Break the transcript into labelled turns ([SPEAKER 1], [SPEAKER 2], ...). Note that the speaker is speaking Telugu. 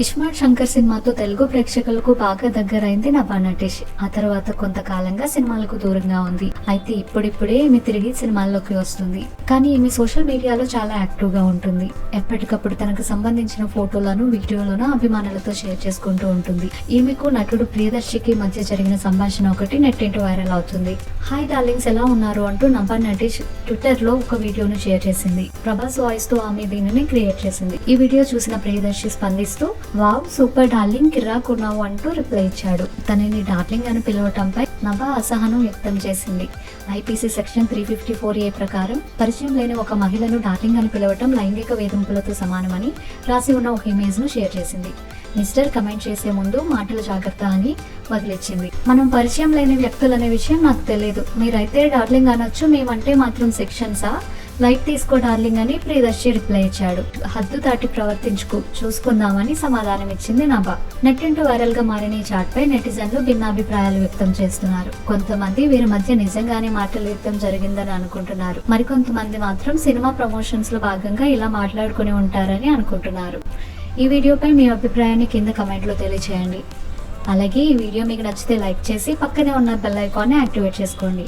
[SPEAKER 1] ఇస్మార్ట్ శంకర్ సినిమాతో తెలుగు ప్రేక్షకులకు బాగా దగ్గరైంది నభా నటేష్. ఆ తర్వాత కొంతకాలంగా సినిమాలకు దూరంగా ఉంది. అయితే ఇప్పుడిప్పుడే ఈమె తిరిగి సినిమాల్లోకి వస్తుంది. కానీ ఈమె సోషల్ మీడియాలో చాలా యాక్టివ్గా ఉంటుంది. ఎప్పటికప్పుడు తనకు సంబంధించిన ఫోటోలను వీడియోలను అభిమానులతో షేర్ చేసుకుంటూ ఉంటుంది. ఈమెకు నటుడు ప్రియదర్శికి మధ్య జరిగిన సంభాషణ ఒకటి నెట్టింటి వైరల్ అవుతుంది. హాయ్ డార్లింగ్స్ ఎలా ఉన్నారు? అంటూ నభా నటేష్ ట్విట్టర్లో ఒక వీడియోను షేర్ చేసింది. ప్రభాస్ వాయిస్తో ఆమె దీనిని క్రియేట్ చేసింది. ఈ వీడియో చూసిన ప్రియదర్శి స్పందిస్తూ వావ్ సూపర్ డార్లింగ్ కిరాకున్నావు అంటూ రిప్లై ఇచ్చాడు. తనని డార్లింగ్ అని పిలవటంపై నభా అసహనం వ్యక్తం చేసింది. IPC section three fifty four A ప్రకారం పరిచయం లేని ఒక మహిళను డార్లింగ్ అని పిలవటం లైంగిక వేధింపులతో సమానమని రాసి ఉన్న ఒక ఇమేజ్ను షేర్ చేసింది. మిస్టర్ కమెంట్ చేసే ముందు మాటలు జాగ్రత్త అని వదిలిచ్చింది. మనం పరిచయం లేని వ్యక్తులు అనే విషయం నాకు తెలియదు మీరైతే డార్లింగ్ అనొచ్చు మేమంటే మాత్రం సెక్షన్సా? లైట్ తీసుకో డార్లింగ్ అని ప్రియదర్శి రిప్లై ఇచ్చాడు. హద్దు దాటి ప్రవర్తించుకు చూసుకుందామని సమాధానం ఇచ్చింది నభా. నెట్టింటూ వైరల్గా మారిన ఈ చాట్ పై నెటిజన్లు భిన్నాభిప్రాయాలు వ్యక్తం చేస్తున్నారు. కొంతమంది వీరి మధ్య నిజంగానే మాటల యుద్ధం జరిగిందని అనుకుంటున్నారు. మరికొంతమంది మాత్రం సినిమా ప్రమోషన్స్లో భాగంగా ఇలా మాట్లాడుకుని ఉంటారని అనుకుంటున్నారు. ఈ వీడియోపై మీ అభిప్రాయాన్ని కింద కమెంట్లో తెలియచేయండి. అలాగే ఈ వీడియో మీకు నచ్చితే లైక్ చేసి పక్కనే ఉన్న బెల్ ఐకాన్ని యాక్టివేట్ చేసుకోండి.